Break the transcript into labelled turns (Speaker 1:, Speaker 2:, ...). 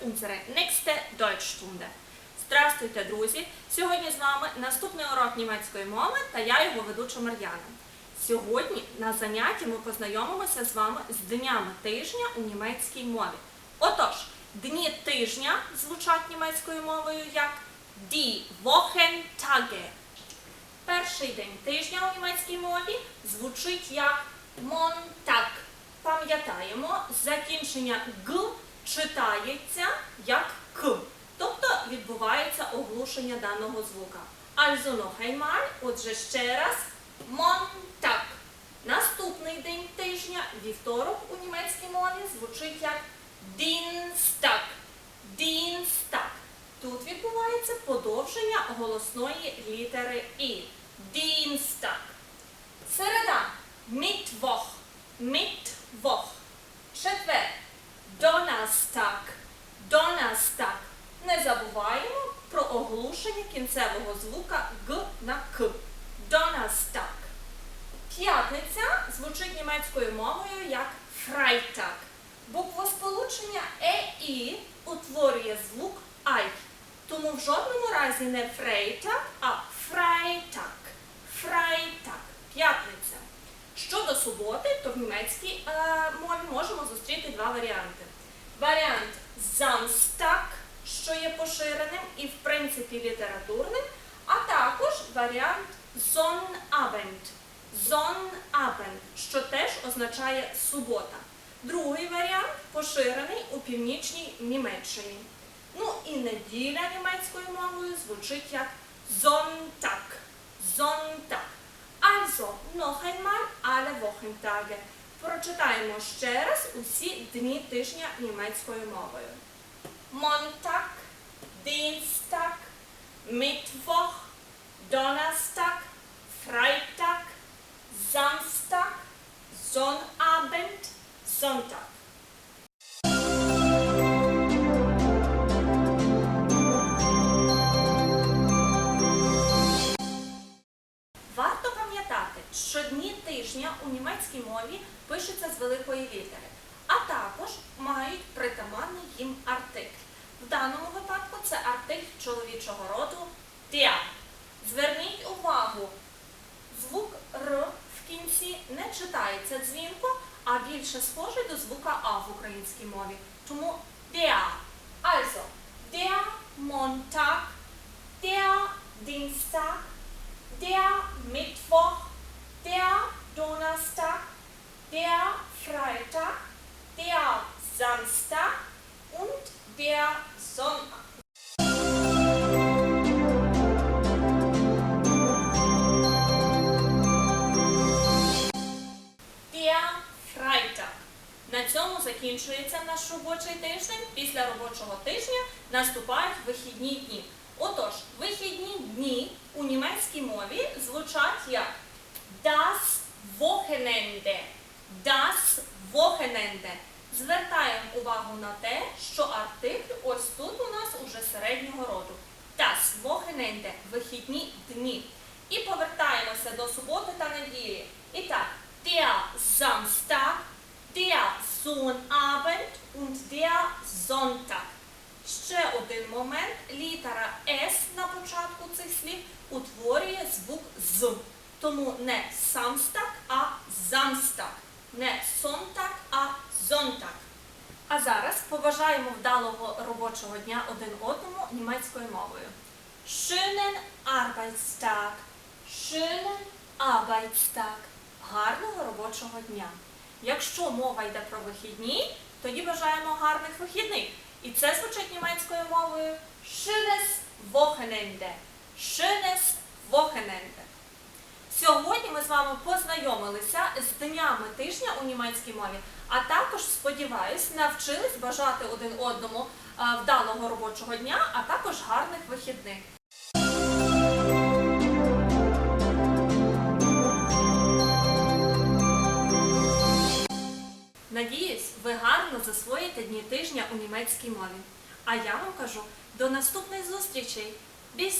Speaker 1: unsere nächste Deutschstunde. Здравствуйте, друзі! Сьогодні з вами наступний урок німецької мови та я його ведуча Мар'яна. Сьогодні на занятті ми познайомимося з вами з днями тижня у німецькій мові. Отож, дні тижня звучать німецькою мовою як die Wochentage. Перший день тижня у німецькій мові звучить як Montag. Пам'ятаємо, закінчення г читається як к, тобто відбувається оглушення даного звука. Also отже ще раз, Montag. Наступний день тижня, вівторок у німецькій мові звучить як Dienstag. Dienstag. Тут відбувається подовження голосної літери І. Dienstag. Середа. Mittwoch. Mittwoch. Четвер. Donnerstag. Donnerstag. Не забуваємо про оглушення кінцевого звука Г на К. Donnerstag. П'ятниця звучить німецькою мовою як Freitag. Буквосполучення е і утворює звук ай. Тому в жодному разі не Freitag, а Freitag. Freitag. П'ятниця. Щодо суботи, то в німецькій е, мові можемо зустріти два варіанти. Варіант Samstag, що є поширеним і в принципі літературним, а також варіант Sonnabend. Sonnabend, що теж означає субота. Другий варіант поширений у північній Німеччині. Ну і неділя німецькою мовою звучить як Sonntag. Sonntag. Also, noch einmal alle Wochentage. Прочитаємо ще раз усі дні тижня німецькою мовою. Montag, Dienstag, Mittwoch, Donnerstag, Freitag, Samstag, Sonnabend, Sonntag. Тижня у німецькій мові пишуться з великої літери, а також мають притаманний їм артикль. В даному випадку це артикль чоловічого роду der. Зверніть увагу, звук Р в кінці не читається дзвінко, а більше схожий до звука А в українській мові. Тому der. Also, der Montag, der Dienstag, der Mittwoch, На цьому закінчується наш робочий тиждень. Після робочого тижня наступають вихідні дні. Отож, вихідні дні у німецькій мові звучать як das Wochenende. Das Wochenende. Звертаємо увагу на те, що артикль ось тут у нас уже середнього роду. Das Wochenende – вихідні дні. І повертаємося до суботи та неділі. І так, der Sonnabend und der Sonntag. Ще один момент. Літера С на початку цих слів утворює звук з. Тому не самстак, а замстак. Не сонтак, а зонтак. А зараз побажаємо вдалого робочого дня один одному німецькою мовою. Schönen Arbeitstag. Schönen Arbeitstag. Гарного робочого дня. Якщо мова йде про вихідні, тоді бажаємо гарних вихідних. І це звучить німецькою мовою Schönes Wochenende. Schönes Wochenende. Сьогодні ми з вами познайомилися з днями тижня у німецькій мові, а також, сподіваюсь, навчились бажати один одному е, вдалого робочого дня, а також гарних вихідних. Надіюсь, ви гарно засвоїте дні тижня у німецькій мові. А я вам кажу до наступних зустрічей. Bis!